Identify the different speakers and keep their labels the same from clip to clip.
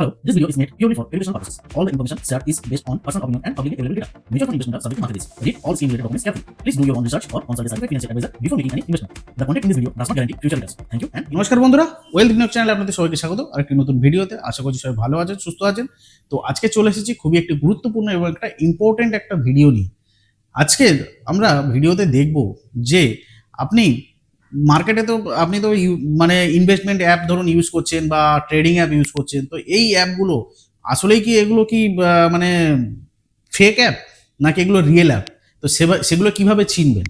Speaker 1: Hello, this video is made purely for educational purposes. All the information shared is based on personal opinion and publicly available data. Mutual fund investment are subject to market risk. Read all scheme related documents carefully. Please do your own research or consult a certified financial advisor before making any investment. The content in this video does not guarantee future returns. Thank you and
Speaker 2: নমস্কার বন্ধুরা well বিনিয়োগ চ্যানেলে আপনাদের সবাইকে স্বাগত আর একটি নতুন ভিডিওতে আশা করছি সবাই ভালো আছেন সুস্থ আছেন তো আজকে চলে এসেছি খুবই একটি গুরুত্বপূর্ণ এবং একটা ইম্পর্টেন্ট একটা ভিডিও নিয়ে আজকে আমরা ভিডিওতে দেখব যে আপনি মার্কেটে তো আপনি তো মানে ইনভেস্টমেন্ট অ্যাপ ধরুন ইউজ করছেন বা ট্রেডিং অ্যাপ ইউজ করছেন, তো এই অ্যাপগুলো আসলেই কি এগুলো কি মানে ফেক অ্যাপ নাকি এগুলো রিয়েল অ্যাপ তো সেগুলো কীভাবে চিনবেন?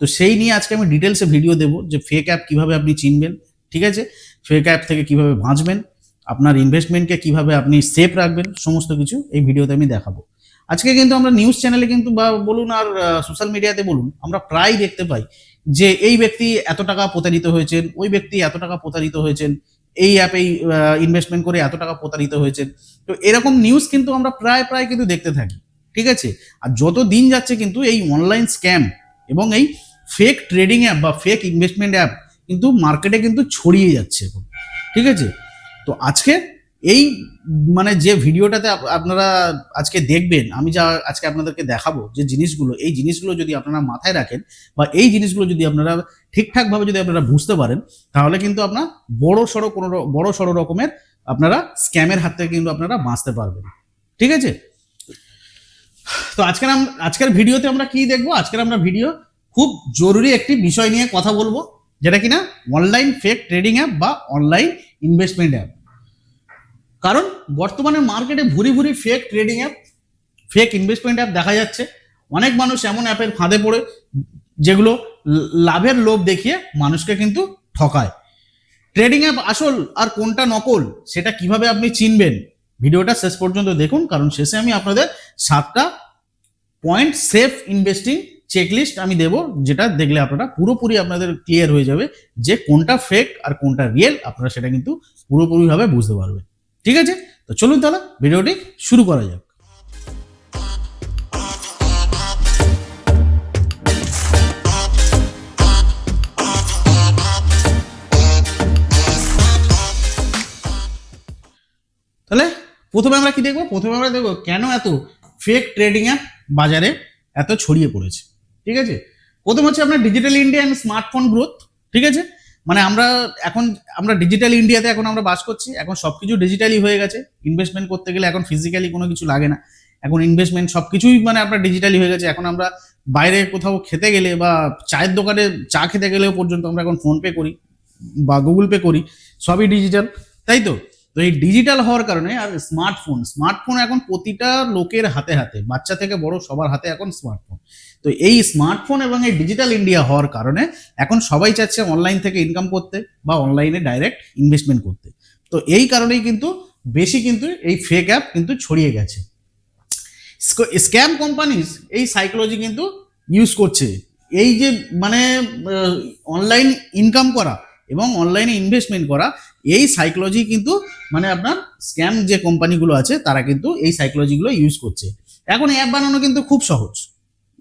Speaker 2: তো সেই নিয়ে আজকে আমি ডিটেলসে ভিডিও দেবো যে ফেক অ্যাপ কীভাবে আপনি চিনবেন, ঠিক আছে? ফেক অ্যাপ থেকে কীভাবে বাঁচবেন, আপনার ইনভেস্টমেন্টকে কীভাবে আপনি সেফ রাখবেন, সমস্ত কিছু এই ভিডিওতে আমি দেখাবো। আজকে কিন্তু আমরা নিউজ চ্যানেলে কিন্তু বা বলুন আর সোশ্যাল মিডিয়াতে বলুন, আমরা প্রায় দেখতে পাই যে এই ব্যক্তি এত টাকা প্রতারিত হয়েছেন, ওই ব্যক্তি এত টাকা প্রতারিত হয়েছেন, এই অ্যাপে ইনভেস্টমেন্ট করে এত টাকা প্রতারিত হয়েছেন। তো এরকম নিউজ কিন্তু আমরা প্রায় প্রায় কিন্তু দেখতে থাকি, ঠিক আছে? আর যত দিন যাচ্ছে কিন্তু এই অনলাইন স্ক্যাম এবং এই ফেক ট্রেডিং অ্যাপ বা ফেক ইনভেস্টমেন্ট অ্যাপ কিন্তু মার্কেটে কিন্তু ছড়িয়ে যাচ্ছে এখন, ঠিক আছে? তো আজকে এই মানে যে ভিডিওটাতে আপ- আপনারা আজকে দেখবেন, আমি যা আজকে আপনাদেরকে দেখাবো যে জিনিসগুলো, এই জিনিসগুলো যদি আপনারা মাথায় রাখেন বা এই জিনিসগুলো যদি আপনারা ঠিকঠাকভাবে যদি আপনারা বুঝতে পারেন, তাহলে কিন্তু আপনার বড় সড়ো কোনো বড় সড়ো রকমের আপনারা স্ক্যামের হাত থেকে কিন্তু আপনারা বাঁচতে পারবেন। ঠিক আছে? তো আজকের আজকের ভিডিওতে আমরা কি দেখব? আজকের আমরা ভিডিও খুব জরুরি একটি বিষয় নিয়ে কথা বলব, যেটা কিনা অনলাইন ফেক ট্রেডিং অ্যাপ বা অনলাইন ইনভেস্টমেন্ট অ্যাপ। কারণ বর্তমানে মার্কেটে ভুরি ভুরি fake trading app fake investment app দেখা যাচ্ছে। অনেক মানুষ এমন অ্যাপের ফাঁদে পড়ে, যেগুলো লাভের লোভ দেখিয়ে মানুষকে কিন্তু ঠকায়। ট্রেডিং অ্যাপ আসল আর কোনটা নকল, সেটা কীভাবে আপনি চিনবেন, ভিডিওটা শেষ পর্যন্ত দেখুন, কারণ শেষে আমি আপনাদের সাতটা পয়েন্ট সেফ ইনভেস্টিং চেকলিস্ট আমি দেব, যেটা দেখলে আপনারা পুরোপুরি আপনাদের ক্লিয়ার হয়ে যাবে যে কোনটা ফেক আর কোনটা রিয়েল আপনারা সেটা কিন্তু পুরোপুরিভাবে বুঝতে পারবেন। ঠিক আছে? তো চলুন তাহলে ভিডিওটি শুরু করা যাক। তাহলে প্রথমে আমরা কি দেখব? প্রথমে আমরা দেখব কেন এত ফেক ট্রেডিং অ্যাপ বাজারে এত ছড়িয়ে পড়েছে। ঠিক আছে? প্রথম হচ্ছে আপনার digital India and smartphone growth ঠিক আছে? মানে আমরা এখন, আমরা ডিজিটাল ইন্ডিয়াতে এখন আমরা বাস করছি, এখন সব কিছু ডিজিটালি হয়ে গেছে। ইনভেস্টমেন্ট করতে গেলে এখন ফিজিক্যালি কোনো কিছু লাগে না। এখন ইনভেস্টমেন্ট সব কিছুই মানে আপনার ডিজিটালি হয়ে গেছে। এখন আমরা বাইরে কোথাও খেতে গেলে বা চায়ের দোকানে চা খেতে গেলেও পর্যন্ত আমরা এখন ফোনপে করি বা গুগল পে করি, সবই ডিজিটাল তাই তো? তো এই ডিজিটাল হওয়ার কারণে আর স্মার্টফোন স্মার্টফোন এখন প্রতিটা লোকের হাতে হাতে, বাচ্চা থেকে বড় সবার হাতে এখন স্মার্টফোন তো এই স্মার্টফোন এবং এই ডিজিটাল ইন্ডিয়া হওয়ার কারণে এখন সবাই চাচ্ছে অনলাইন থেকে ইনকাম করতে বা অনলাইনে ডাইরেক্ট ইনভেস্টমেন্ট করতে। তো এই কারণেই কিন্তু বেশি কিন্তু এই ফেক অ্যাপ কিন্তু ছড়িয়ে গেছে। স্ক্যাম কোম্পানিজ এই সাইকোলজি কিন্তু ইউজ করছে। এই যে মানে অনলাইন ইনকাম করা এবং অনলাইনে ইনভেস্টমেন্ট করা এই সাইকোলজি কিন্তু মানে আপনার স্ক্যাম যে কোম্পানিগুলো আছে, তারা কিন্তু এই সাইকোলজিগুলো ইউজ করছে। এখন অ্যাপ বানানো কিন্তু খুব সহজ।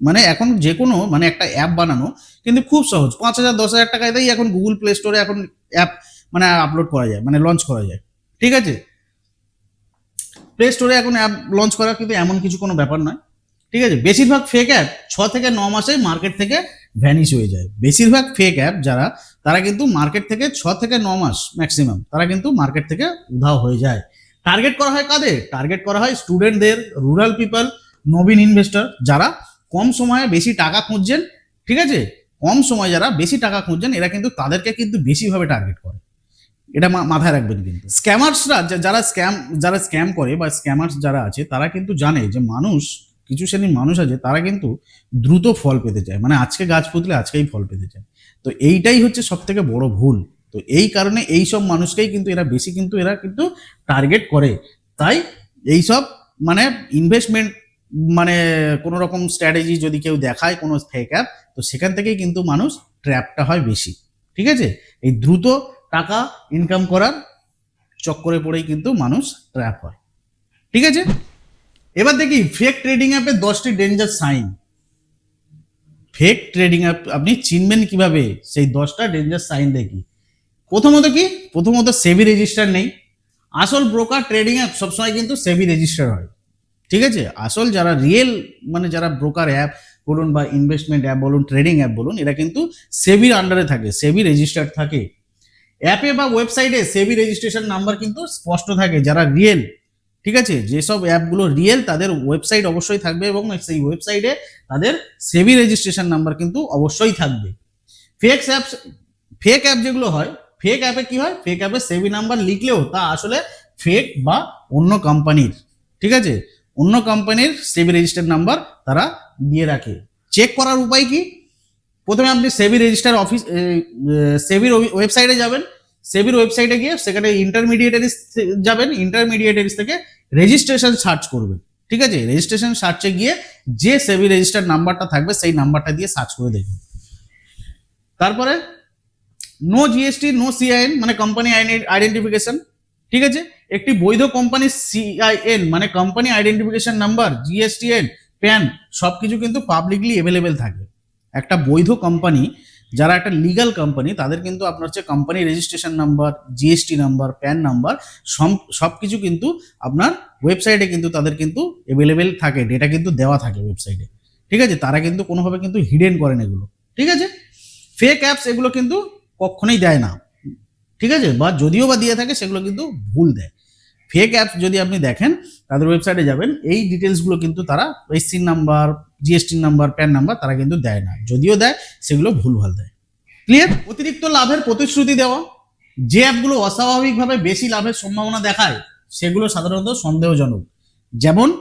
Speaker 2: মানে এখন যে কোনো মানে একটা অ্যাপ বানানো কিন্তু খুব সহজ। পাঁচ হাজার, দশ হাজার টাকাতেই এখন গুগল প্লে স্টোরে এখন অ্যাপ মানে আপলোড করা যায় মানে লঞ্চ করা যায়। ঠিক আছে? প্লে স্টোরে এখন অ্যাপ লঞ্চ করা কিন্তু এমন কিছু কোনো ব্যাপার নয়। ঠিক আছে? বেশিরভাগ ফেক অ্যাপ ছ থেকে ন মাসে মার্কেট থেকে ভ্যানিশ হয়ে যায়। বেশিরভাগ ফেক অ্যাপ যারা তারা কিন্তু মার্কেট থেকে ছ থেকে ন মাস ম্যাক্সিমাম তারা কিন্তু মার্কেট থেকে উধাও হয়ে যায়। টার্গেট করা হয় কাদের? টার্গেট করা হয় স্টুডেন্টদের রুরাল পিপল নবীন ইনভেস্টর যারা কম সময়ে বেশি টাকা খুঁজছেন, ঠিক আছে? কম সময় যারা বেশি টাকা খুঁজছেন, এরা কিন্তু তাদেরকে কিন্তু বেশিভাবে টার্গেট করে। এটা মাথায় রাখবেন কিন্তু। স্ক্যামার্সরা যারা স্ক্যাম যারা স্ক্যাম করে বা স্ক্যামার্স যারা আছে, তারা কিন্তু জানে যে মানুষ, কিছু শ্রেণির মানুষ আছে, তারা কিন্তু দ্রুত ফল পেতে চায়। মানে আজকে গাছ পুতলে আজকেই ফল পেতে চায়। তো এইটাই হচ্ছে সব থেকে বড় ভুল। তো এই কারণে এই সব মানুষকেই কিন্তু এরা বেশি কিন্তু এরা কিন্তু টার্গেট করে। তাই এই সব মানে ইনভেস্টমেন্ট মানে কোনো রকম স্ট্র্যাটেজি যদি কেউ দেখায় কোনো ফেক অ্যাপ তো সেখান থেকেই কিন্তু মানুষ ট্র্যাপটা হয় বেশি। ঠিক আছে? এই দ্রুত টাকা ইনকাম করার চক্করে পড়েই কিন্তু মানুষ ট্র্যাপ হয়। ঠিক আছে? এবার দেখি ফেক ট্রেডিং অ্যাপের দশটি ডেঞ্জার সাইন ফেক ট্রেডিং আপনি চিনবেন কীভাবে? সেই দশটা ডেঞ্জার সাইন দেখি প্রথমত কি? প্রথমত সেভি রেজিস্টার নেই। আসল ব্রোকার ট্রেডিং অ্যাপ সবসময় কিন্তু সেভি রেজিস্টার হয়। ঠিক আছে? আসল যারা রিয়েল মানে যারা ব্রোকার অ্যাপ বলুন বা ইনভেস্টমেন্ট অ্যাপ বলুন ট্রেডিং অ্যাপ বলুন, এরা কিন্তু সেবির আন্ডারে থাকে সেবি রেজিস্টার্ড থাকে। অ্যাপে বা ওয়েবসাইটে সেবি রেজিস্ট্রেশন নাম্বার কিন্তু স্পষ্ট থাকে, যারা রিয়েল ঠিক আছে? যেসব অ্যাপগুলো রিয়েল তাদের ওয়েবসাইট অবশ্যই থাকবে এবং সেই ওয়েবসাইটে তাদের সেভি রেজিস্ট্রেশন নাম্বার কিন্তু অবশ্যই থাকবে। ফেক অ্যাপস ফেক অ্যাপ যেগুলো হয় ফেক অ্যাপে কি হয়? ফেক অ্যাপে সেভি নাম্বার লিখলেও তা আসলে ফেক বা অন্য কোম্পানির ঠিক আছে? অন্য কোম্পানির সেভি রেজিস্টার্ড নাম্বার তারা দিয়ে রাখে। চেক করার উপায় কি? প্রথমে আপনি সেভি রেজিস্টার অফিস সেবির ওয়েবসাইটে যাবেন সেবির ওয়েবসাইটে গিয়ে সেখানে ইন্টারমিডিয়েটারিস যাবেন ইন্টারমিডিয়েটারিস থেকে রেজিস্ট্রেশন সার্চ করবেন, ঠিক আছে? রেজিস্ট্রেশন সার্চে গিয়ে যে সেবি রেজিস্টার নাম্বারটা থাকবে, সেই নাম্বারটা দিয়ে সার্চ করে দেখুন। তারপরে নো জিএসটি নো সিআইএন মানে কোম্পানি আইডেন্টিফিকেশন ঠিক আছে? একটি বৈধ কোম্পানির সিআইএন মানে company identification number GSTN PAN সব কিছু কিন্তু পাবলিকলি অ্যাভেলেবেল থাকবে। একটা বৈধ কোম্পানি যারা একটা লিগাল কোম্পানি তাদের কিন্তু আপনার হচ্ছে company registration number GST number PAN number সব কিছু কিন্তু আপনার ওয়েবসাইটে কিন্তু তাদের কিন্তু অ্যাভেলেবেল থাকে ডেটা কিন্তু দেওয়া থাকে ওয়েবসাইটে ঠিক আছে? তারা কিন্তু কোনোভাবে কিন্তু হিডেন করেন এগুলো। ঠিক আছে? ফেক অ্যাপস এগুলো কিন্তু কখনোই দেয় না। ঠিক আছে? বা যদিও বা দিয়ে থাকে, সেগুলো কিন্তু ভুল দেয়। ফেক অ্যাপস যদি আপনি দেখেন, তাদের ওয়েবসাইটে যাবেন, এই ডিটেলসগুলো কিন্তু তারা এসসির number GST number PAN number তারা কিন্তু দেয় না। যদিও দেয়, সেগুলো ভুলভাল দেয়। ক্লিয়ার অতিরিক্ত লাভের প্রতিশ্রুতি দেওয়া। যে অ্যাপগুলো অস্বাভাবিকভাবে বেশি লাভের সম্ভাবনা দেখায়, সেগুলো সাধারণত সন্দেহজনক। যেমন,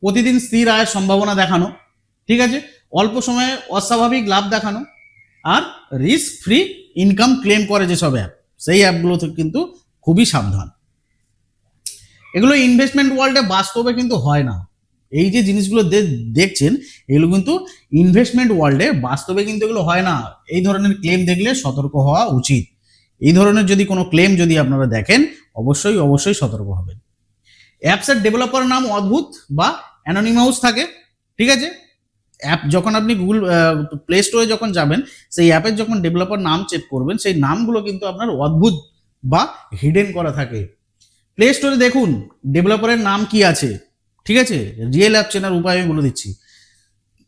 Speaker 2: প্রতিদিন স্থির আয়ের সম্ভাবনা দেখানো, ঠিক আছে? অল্প সময়ে অস্বাভাবিক লাভ দেখানো, আর রিস্ক ফ্রি ইনকাম ক্লেম করে যেসব অ্যাপ সেই অ্যাপগুলো কিন্তু খুবই সাবধান। এগুলো ইনভেস্টমেন্ট ওয়ার্ল্ডে বাস্তবে কিন্তু হয় না। এই যে জিনিসগুলো দেখছেন, এগুলো কিন্তু ইনভেস্টমেন্ট ওয়ার্ল্ডে বাস্তবে কিন্তু এগুলো হয় না। এই ধরনের ক্লেম দেখলে সতর্ক হওয়া উচিত। এই ধরনের যদি কোনো ক্লেম যদি আপনারা দেখেন, অবশ্যই অবশ্যই সতর্ক হবেন। অ্যাপসের ডেভেলপার নাম অদ্ভুত বা অ্যানোনিমাউস থাকে, ঠিক আছে? অ্যাপ যখন আপনি গুগল প্লে স্টোরে যখন যাবেন, সেই অ্যাপের যখন ডেভেলপার নাম চেক করবেন, সেই নামগুলো কিন্তু আপনার অদ্ভুত বা হিডেন করা থাকে। প্লে স্টোরে দেখুন ডেভেলপারের নাম কি আছে? ঠিক আছে? রিয়েল অ্যাপ চেনার উপায় আমি বলে দিচ্ছি।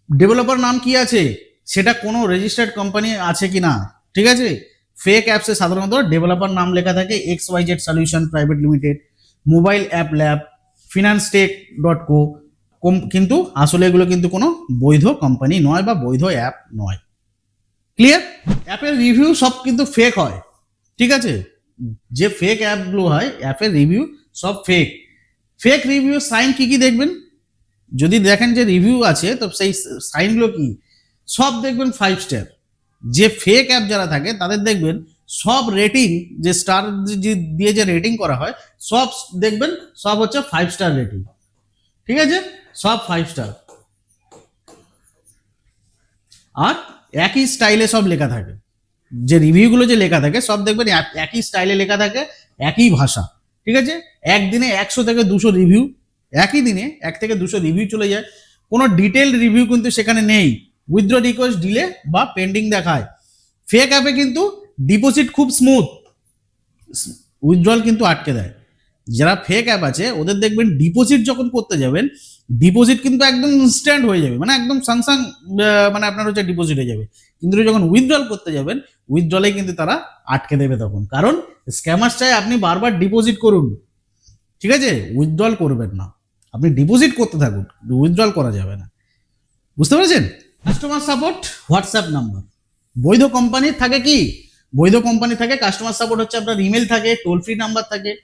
Speaker 2: ডেভেলপার নাম কি আছে? সেটা কোনো রেজিস্টার্ড কোম্পানি আছে কি না? ঠিক আছে? ফেক অ্যাপসে সাধারণত ডেভেলপার নাম লেখা থাকে X Y Z solution private limited mobile app lab finance tech dot co কিন্তু আসলে এগুলো কিন্তু কোনো বৈধ কোম্পানি নয় বা বৈধ অ্যাপ নয়। ক্লিয়ার অ্যাপের রিভিউ সব কিন্তু ফেক হয়। ঠিক আছে? যে ফেক অ্যাপগুলো হয় অ্যাপের রিভিউ সব ফেক ফেক রিভিউ সাইন কি কি দেখবেন? যদি দেখেন যে রিভিউ আছে, তো সেই সাইনগুলো কি? সব দেখবেন ফাইভ স্টার যে ফেক অ্যাপ যারা থাকে, তাদের দেখবেন সব রেটিং যে স্টার দিয়ে যে রেটিং করা হয়, সব দেখবেন সব হচ্ছে ফাইভ স্টার রেটিং ঠিক আছে? সব ফাইভ স্টার আর একই স্টাইলে সব লেখা থাকে। যে রিভিউগুলো যে লেখা থাকে, সব দেখবেন এক- একই স্টাইলে লেখা থাকে, একই ভাষা, ঠিক আছে? একদিনে একশো থেকে দুশো রিভিউ একই দিনে এক থেকে দুশো রিভিউ চলে যায়। কোনো ডিটেল রিভিউ কিন্তু সেখানে নেই। উইথড্র রিকোয়েস্ট ডিলে বা পেন্ডিং দেখায়। ফেক অ্যাপে কিন্তু ডিপোজিট খুব স্মুথ উইথড্রল কিন্তু আটকে দেয়। যারা ফেক অ্যাপ আছে, ওদের দেখবেন ডিপোজিট যখন করতে যাবেন ডিপোজিট কিন্তু একদম ইনস্ট্যান্ট হয়ে যাবে। মানে একদম সাংসাং মানে আপনার হচ্ছে ডিপোজিট হয়ে যাবে। কিন্তু যখন উইথড্রল করতে যাবেন উইথড্রলে কিন্তু তারা আটকে দেবে তখন। কারণ স্ক্যামার চাই আপনি বারবার ডিপোজিট করুন। ঠিক আছে? উইথড্রল করবেন না। আপনি ডিপোজিট করতে থাকুন। উইথড্রল করা যাবে না। বুঝতে পেরেছেন? কাস্টমার সাপোর্ট হোয়াটসঅ্যাপ নাম্বার বৈধ কোম্পানির থাকে কি? বৈধ কোম্পানি থাকে কাস্টমার সাপোর্ট হচ্ছে আপনার ইমেল থাকে টোল ফ্রি নাম্বার থাকে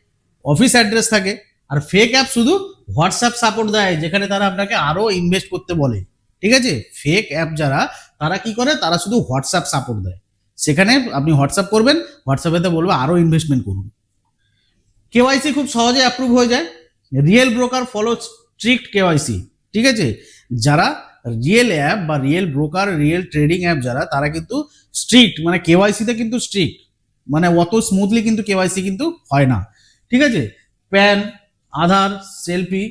Speaker 2: অফিস অ্যাড্রেস থাকে। আর ফেক অ্যাপ শুধু হোয়াটসঅ্যাপ সাপোর্ট দেয়, যেখানে তারা আপনাকে আরও ইনভেস্ট করতে বলে। ঠিক আছে? ফেক অ্যাপ যারা, তারা কি করে? তারা শুধু হোয়াটসঅ্যাপ সাপোর্ট দেয়। সেখানে আপনি হোয়াটসঅ্যাপ করবেন হোয়াটসঅ্যাপেতে বলবে আরও ইনভেস্টমেন্ট করুন। কেওয়াইসি খুব সহজে অ্যাপ্রুভ হয়ে যায়। Real broker follow strict KYC ঠিক আছে? যারা রিয়েল অ্যাপ বা real broker real trading app যারা, তারা কিন্তু স্ট্রিক্ট মানে কেওয়াইসিতে কিন্তু স্ট্রিক্ট মানে অত স্মুথলি কিন্তু কেওয়াইসি কিন্তু হয় না। ঠিক আছে? প্যান আধার সেলফি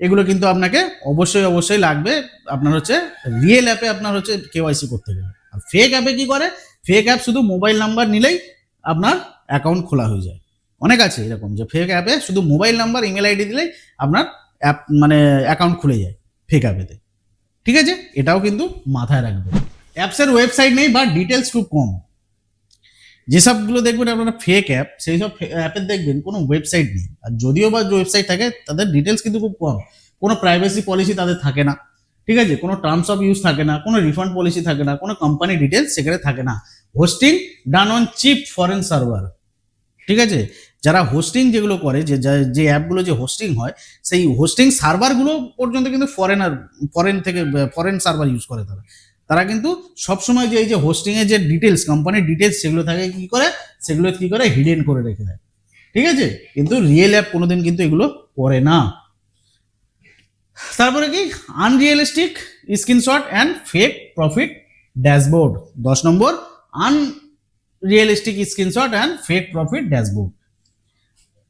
Speaker 2: এগুলো কিন্তু আপনাকে অবশ্যই অবশ্যই লাগবে। আপনার হচ্ছে রিয়েল অ্যাপে আপনার হচ্ছে কেওয়াইসি করতে গেলে। আর ফেক অ্যাপে কি করে? ফেক অ্যাপ শুধু মোবাইল নাম্বার নিলেই আপনার অ্যাকাউন্ট খোলা হয়ে যায়। অনেক আছে এরকম যে ফেক অ্যাপে শুধু মোবাইল নাম্বার ইমেল আইডি দিলেই আপনার অ্যাপ মানে অ্যাকাউন্ট খুলে যায় ফেক অ্যাপেতে ঠিক আছে? এটাও কিন্তু মাথায় রাখবেন। অ্যাপসের ওয়েবসাইট নেই বা ডিটেলস খুব কম। যেসবগুলো দেখবেন আপনারা ফেক অ্যাপ সেই সব অ্যাপের দেখবেন কোনো ওয়েবসাইট নেই। আর যদিও বা ওয়েবসাইট থাকে, তাদের ডিটেলস কিন্তু খুব কম। কোনো প্রাইভেসি পলিসি তাদের থাকে না। ঠিক আছে? কোনো টার্মস অফ ইউজ থাকে না, কোনো রিফান্ড পলিসি থাকে না, কোনো কোম্পানি ডিটেলস সেখানে থাকে না। Hosting done on cheap foreign server ঠিক আছে? যারা হোস্টিং যেগুলো করে, যে যে অ্যাপগুলো যে হোস্টিং হয়, সেই হোস্টিং সার্ভারগুলো পর্যন্ত কিন্তু ফরেনার ফরেন থেকে ফরেন সার্ভার ইউজ করে তারা। তারা কিন্তু সবসময় যে এই যে হোস্টিং এর যে ডিটেলস কোম্পানির ডিটেলস সেগুলো থাকে কি করে? সেগুলো কি করে? হিডেন করে রেখে দেয়। ঠিক আছে? কিন্তু রিয়েল অ্যাপ কোনোদিন কিন্তু এগুলো করে না। তারপরে কি? Unrealistic screenshot and fake profit dashboard দশ নম্বর unrealistic screenshot and fake profit dashboard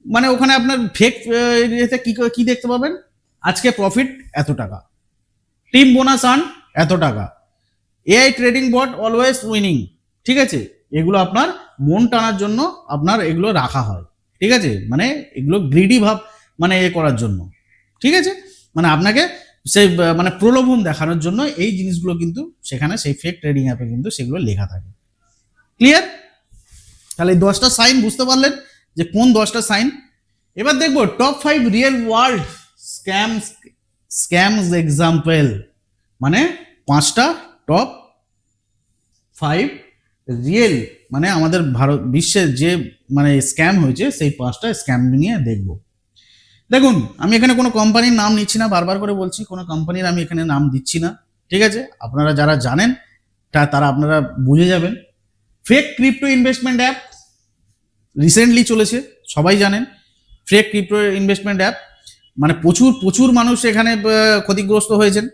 Speaker 2: মানে ওখানে আপনার ফেক ইয়েতে কি কি দেখতে পাবেন? আজকে প্রফিট এত টাকা। টিম বোনাস আন এত টাকা। AI trading bot always winning ঠিক আছে? এগুলো আপনার মন টানার জন্য আপনার এগুলো রাখা হয়। ঠিক আছে? মানে এগুলো গ্রিডি ভাব মানে এ করার জন্য। ঠিক আছে? মানে আপনাকে সেই মানে প্রলোভন দেখানোর জন্য এই জিনিসগুলো কিন্তু সেখানে সেই ফেক ট্রেডিং অ্যাপে কিন্তু সেগুলো লেখা থাকে। ক্লিয়ার তাহলে এই দশটা সাইন বুঝতে পারলেন যে কোন দশটা সাইন এবার দেখব top five real world scam scams example মানে পাঁচটা টপ ফাইভ রিয়েল মানে আমাদের ভারত, বিশ্বের যে মানে স্ক্যাম হয়েছে, সেই পাঁচটা স্ক্যাম নিয়ে দেখব। দেখুন, আমি এখানে কোনো কোম্পানির নাম নিচ্ছি না, বারবার করে বলছি, কোনো কোম্পানির আমি এখানে নাম দিচ্ছি না, ঠিক আছে? আপনারা যারা জানেন, তা তারা আপনারা বুঝে যাবেন। Fake crypto investment app recently চলেছে, সবাই জানেন। ফেক ক্রিপ্টো ইনভেস্টমেন্ট অ্যাপ মানে প্রচুর প্রচুর মানুষ এখানে ক্ষতিগ্রস্ত হয়েছেন,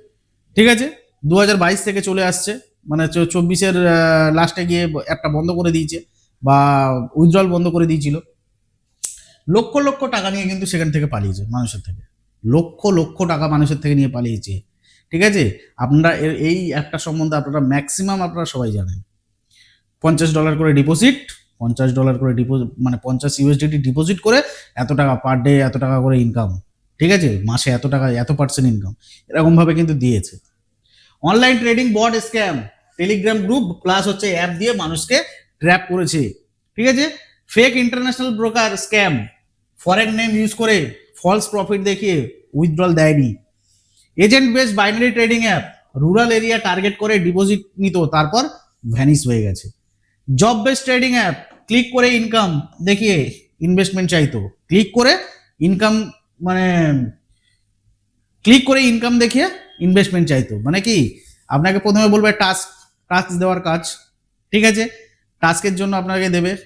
Speaker 2: ঠিক আছে? দু হাজার বাইশ থেকে চলে আসছে। মানে চব্বিশের লাস্টে গিয়ে একটা বন্ধ করে দিয়েছে বা উইথড্রল বন্ধ করে দিয়েছিল। লক্ষ লক্ষ টাকা নিয়ে কিন্তু সেখান থেকে পালিয়েছে মানুষের থেকে। লক্ষ লক্ষ টাকা মানুষের থেকে নিয়ে পালিয়েছে। ঠিক আছে? আপনারা এর- এই অ্যাপটা সম্বন্ধে আপনারা ম্যাক্সিমাম আপনারা সবাই জানেন। পঞ্চাশ ডলার করে ডিপোজিট পঞ্চাশ ডলার করে ডিপোজিট মানে পঞ্চাশ ইউএসডিটি ডিপোজিট করে এত টাকা পার ডে এত টাকা করে ইনকাম ঠিক আছে? মাসে এত টাকা, এত পার্সেন্ট ইনকাম এরকমভাবে কিন্তু দিয়েছে। Online trading bot scam Telegram group plus হচ্ছে অ্যাপ দিয়ে মানুষকে ট্র্যাপ করেছে। ঠিক আছে? Fake international broker scam foreign name use করে ফলস প্রফিট দেখিয়ে উইথড্রল দেয়নি। Agent base binary trading app rural area target করে ডিপোজিট নিত, তারপর ভ্যানিস হয়ে গেছে। Job base trading app click করে ইনকাম দেখিয়ে ইনভেস্টমেন্ট চাইতো। ক্লিক করে ইনকাম মানে ক্লিক করে ইনকাম দেখিয়ে ইনভেস্টমেন্ট চাইতো। মানে কি? আপনাকে প্রথমে বলবে টাস্ক টাস্ক দেওয়ার কাজ। ঠিক আছে? টাস্কের জন্য আপনাকে দেবে।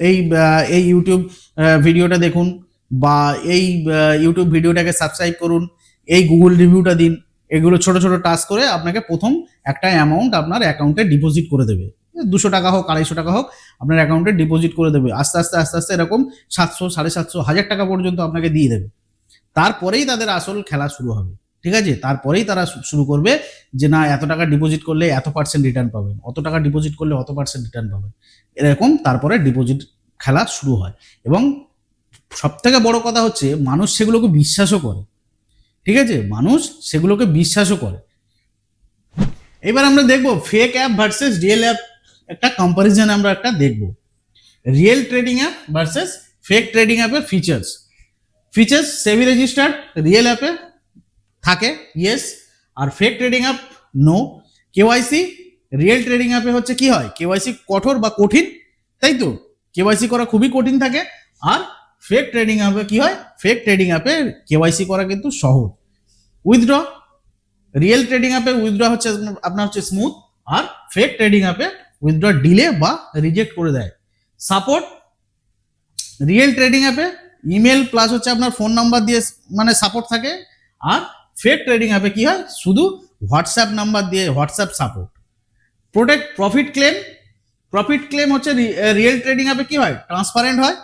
Speaker 2: এই এই ইউটিউব ভিডিওটা দেখুন বা এই ইউটিউব ভিডিওটাকে সাবস্ক্রাইব করুন। এই গুগল রিভিউটা দিন। এগুলো ছোট ছোট টাস্ক করে আপনাকে প্রথম একটা অ্যামাউন্ট আপনার অ্যাকাউন্টে ডিপোজিট করে দেবে। দুশো টাকা হোক, আড়াইশো টাকা হোক, আপনার অ্যাকাউন্টে ডিপোজিট করে দেবে। আস্তে আস্তে আস্তে আস্তে এরকম সাতশো, সাড়ে সাতশো, হাজার টাকা পর্যন্ত আপনাকে দিয়ে দেবে। তারপরেই তাদের আসল খেলা শুরু হবে। ঠিক আছে? তারপরেই তারা শুরু করবে যে না, এত টাকা ডিপোজিট করলে এত পার্সেন্ট রিটার্ন পাবেন। অত টাকা ডিপোজিট করলে অত পার্সেন্ট রিটার্ন পাবেন। এরকম তারপরে ডিপোজিট খেলা শুরু হয়। এবং সব থেকে বড় কথা হচ্ছে, মানুষ সেগুলোকে বিশ্বাসও করে। ঠিক আছে? মানুষ সেগুলোকে বিশ্বাসও করে। এবার আমরা দেখব fake app versus real app একটা কম্পারিজন আমরা একটা দেখব। Real trading app versus fake trading অ্যাপের features features SEBI registered real অ্যাপে থাকে ইয়েস আর fake trading app no KYC real trading অ্যাপে হচ্ছে কি হয়? কেওয়াইসি কঠোর বা কঠিন, তাই তো? কেওয়াইসি করা খুবই কঠিন থাকে। আর ফেক ট্রেডিং অ্যাপে কি হয়? ফেক ট্রেডিং অ্যাপে কেওয়াইসি করা কিন্তু সহজ। উইথড্র রিয়েল ট্রেডিং অ্যাপে উইথড্র হচ্ছে আপনার হচ্ছে স্মুথ আর ফেক ট্রেডিং অ্যাপে উইথড্র ডিলে বা রিজেক্ট করে দেয়। সাপোর্ট রিয়েল ট্রেডিং অ্যাপে ইমেল প্লাস হচ্ছে আপনার ফোন নাম্বার দিয়ে মানে সাপোর্ট থাকে। আর ফেক ট্রেডিং অ্যাপে কি হয়? শুধু হোয়াটসঅ্যাপ নাম্বার দিয়ে WhatsApp support. Protect profit claim. Profit claim হচ্ছে রিয়েল ট্রেডিং অ্যাপে কি হয়? ট্রান্সপারেন্ট হয়।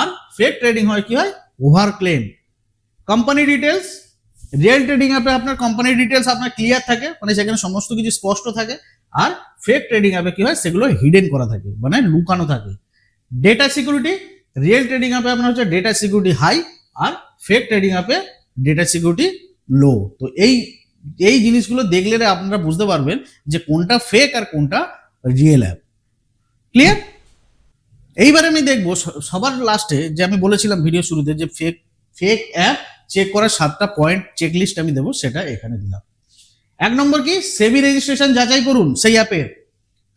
Speaker 2: আর ফেক ট্রেডিং হয় কি হয়? Over claim. Company details real trading অ্যাপে আপনার কোম্পানি ডিটেলস আপনার ক্লিয়ার থাকে মানে সেখানে সমস্ত কিছু স্পষ্ট থাকে। আর ফেক ট্রেডিং অ্যাপে কি হয়? সেগুলো হিডেন করা থাকে মানে লুকানো থাকে। Data security. রিয়েল ট্রেডিং অ্যাপে আপনার হচ্ছে ডেটা সিকিউরিটি হাই, আর ফেক ট্রেডিং অ্যাপে ডেটা সিকিউরিটি লো তো এই এই জিনিসগুলো দেখলে আপনারা বুঝতে পারবেন যে কোনটা ফেক আর কোনটা রিয়েল অ্যাপ ক্লিয়ার এইবার আমি দেখব সবার লাস্টে যে আমি বলেছিলাম ভিডিও শুরুতে যে ফেক ফেক অ্যাপ চেক করার সাতটা পয়েন্ট চেক লিস্ট আমি দেবো, সেটা এখানে দিলাম। এক নম্বর কি? সেবি রেজিস্ট্রেশন যাচাই করুন সেই অ্যাপের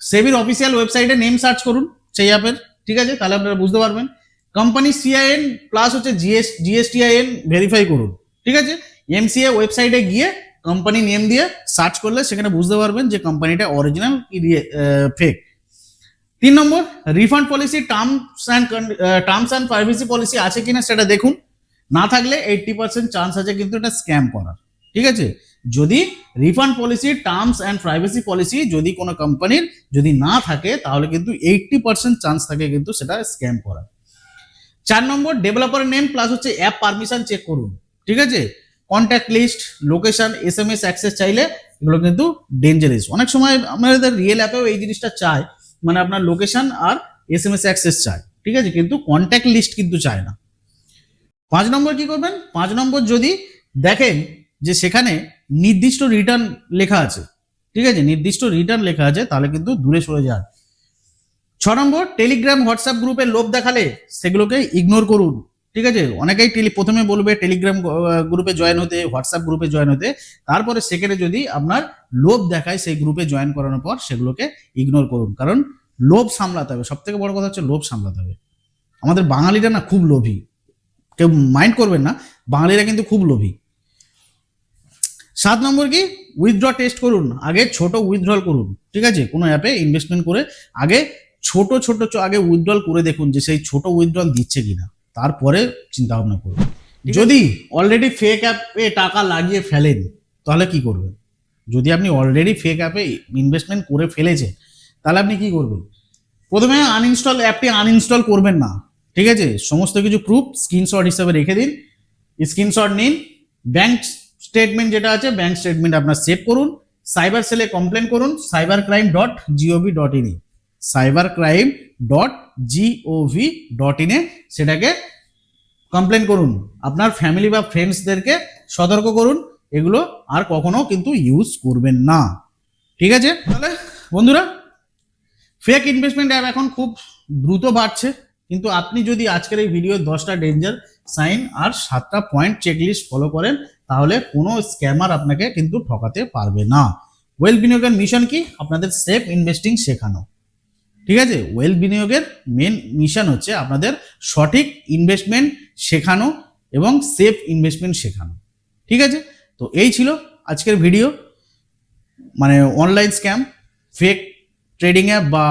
Speaker 2: সেবির অফিসিয়াল ওয়েবসাইটে নেম সার্চ করুন সেই অ্যাপের ঠিক আছে? তাহলে আপনারা বুঝতে পারবেন। কোম্পানি সিআইএন প্লাস হচ্ছে জিএস জিএসটিআইএন ভেরিফাই করুন, ঠিক আছে? এমসিএ ওয়েবসাইটে গিয়ে কোম্পানি নেম দিয়ে সার্চ করলে সেখানে বুঝতে পারবেন যে কোম্পানিটা অরিজিনাল কি ফেক তিন নম্বর refund policy terms and terms and privacy policy আছে কিনা সেটা দেখুন। না থাকলে এইটটি পার্সেন্ট চান্স আছে কিন্তু এটা স্ক্যাম করার। ঠিক আছে? যদি refund policy terms and privacy policy যদি কোনো কোম্পানির যদি না থাকে, তাহলে কিন্তু এইটটি পার্সেন্ট চান্স থাকে কিন্তু সেটা স্ক্যাম করার। চার নম্বর ডেভেলপার নেম প্লাস হচ্ছে অ্যাপ পারমিশন চেক করুন। ঠিক আছে? Contact list location S M S access চাইলে এগুলো কিন্তু ডেঞ্জারাস অনেক সময় আমাদের রিয়েল অ্যাপেও এই জিনিসটা চায় মানে আপনার লোকেশন আর এস এম এস অ্যাক্সেস চায়, ঠিক আছে? কিন্তু কন্ট্যাক্ট লিস্ট কিন্তু চায় না। পাঁচ নম্বর কি করবেন? পাঁচ নম্বর যদি দেখেন যে সেখানে নির্দিষ্ট রিটার্ন লেখা আছে, ঠিক আছে? নির্দিষ্ট রিটার্ন লেখা আছে, তাহলে কিন্তু দূরে সরে যান। ছ নম্বর টেলিগ্রাম হোয়াটসঅ্যাপ গ্রুপে লোভ দেখালে সেগুলোকে ইগনোর করুন। ঠিক আছে? অনেকেই টেলি প্রথমে বলবে টেলিগ্রাম গ্রুপে জয়েন হতে হোয়াটসঅ্যাপ গ্রুপে জয়েন হতে। তারপরে সেখানে যদি আপনার লোভ দেখায়, সেই গ্রুপে জয়েন করানোর পর সেগুলোকে ইগনোর করুন। কারণ লোভ সামলাতে হবে। সব থেকে বড় কথা হচ্ছে লোভ সামলাতে হবে। আমাদের বাঙালিরা না খুব লোভী। কেউ মাইন্ড করবেন না, বাঙালিরা কিন্তু খুব লোভী। সাত নম্বর কি? উইথড্র টেস্ট করুন। আগে ছোট উইথড্রল করুন। ঠিক আছে? কোনো অ্যাপে ইনভেস্টমেন্ট করে আগে ছোট ছোট আগে উইথড্রল করে দেখুন যে সেই ছোট উইথড্রল দিচ্ছে কিনা। তারপরে চিন্তা ভাবনা করুন যদি অলরেডি ফেক অ্যাপে টাকা লাগিয়ে ফেলেন তাহলে কি করবেন? যদি আপনি অলরেডি ফেক অ্যাপে ইনভেস্টমেন্ট করে ফেলেছেন তাহলে আপনি কি করবেন? প্রথমে আনইনস্টল অ্যাপটি আনইনস্টল করবেন না। ঠিক আছে? সমস্ত কিছু প্রুফ স্ক্রিনশট হিসাবে রেখে দিন। স্ক্রিনশট নিন। ব্যাংক স্টেটমেন্ট যেটা আছে ব্যাংক স্টেটমেন্ট আপনার সেভ করুন। সাইবার সেলে কমপ্লেন করুন। Cyber crime dot GOV dot ইনে cyber crime dot GOV dot ইনে সেটাকে কমপ্লেন করুন। আপনার ফ্যামিলি বা ফ্রেন্ডসদেরকে সতর্ক করুন। এগুলো আর কখনো কিন্তু ইউজ করবেন না। ঠিক আছে? তাহলে বন্ধুরা ফেক ইনভেস্টমেন্ট অ্যাপ এখন খুব দ্রুত বাড়ছে। কিন্তু আপনি যদি আজকের এই ভিডিও দশটা ডেঞ্জার সাইন আর সাতটা পয়েন্ট চেকলিস্ট ফলো করেন, তাহলে কোনো স্ক্যামার আপনাকে কিন্তু ঠকাতে পারবে না। ওয়েল বিনিয়োগের মিশন কি? আপনাদের সেফ ইনভেস্টিং শেখানো। ঠিক আছে? ওয়েল বিনিয়োগের মেন মিশন হচ্ছে আপনাদের সঠিক ইনভেস্টমেন্ট শেখানো এবং সেফ ইনভেস্টমেন্ট শেখানো। ঠিক আছে? তো এই ছিল আজকের ভিডিও মানে online scam fake trading app বা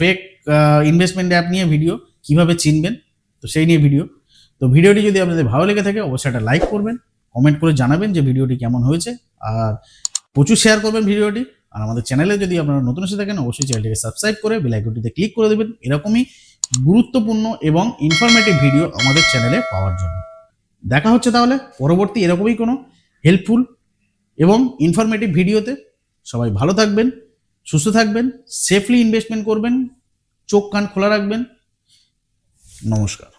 Speaker 2: ফেক ইনভেস্টমেন্ট অ্যাপ নিয়ে ভিডিও কীভাবে চিনবেন, তো সেই নিয়ে ভিডিও তো ভিডিওটি যদি আপনাদের ভালো লেগে থাকে, অবশ্যই একটা লাইক করবেন কমেন্ট করে জানাবেন যে ভিডিওটি কেমন হয়েছে, আর প্রচুর শেয়ার করবেন ভিডিওটি আর আমাদের চ্যানেলে যদি আপনারা নতুন এসে থাকেন, অবশ্যই চ্যানেলটিকে সাবস্ক্রাইব করে বেল আইকনটিতে ক্লিক করে দেবেন। এরকমই গুরুত্বপূর্ণ এবং ইনফরমেটিভ ভিডিও আমাদের চ্যানেলে পাওয়ার জন্য। দেখা হচ্ছে তাহলে পরবর্তী এরকমই কোনো হেল্পফুল এবং ইনফরমেটিভ ভিডিওতে সবাই ভালো থাকবেন, সুস্থ থাকবেন সেফলি ইনভেস্টমেন্ট করবেন, চোখ কান খোলা রাখবেন। নমস্কার।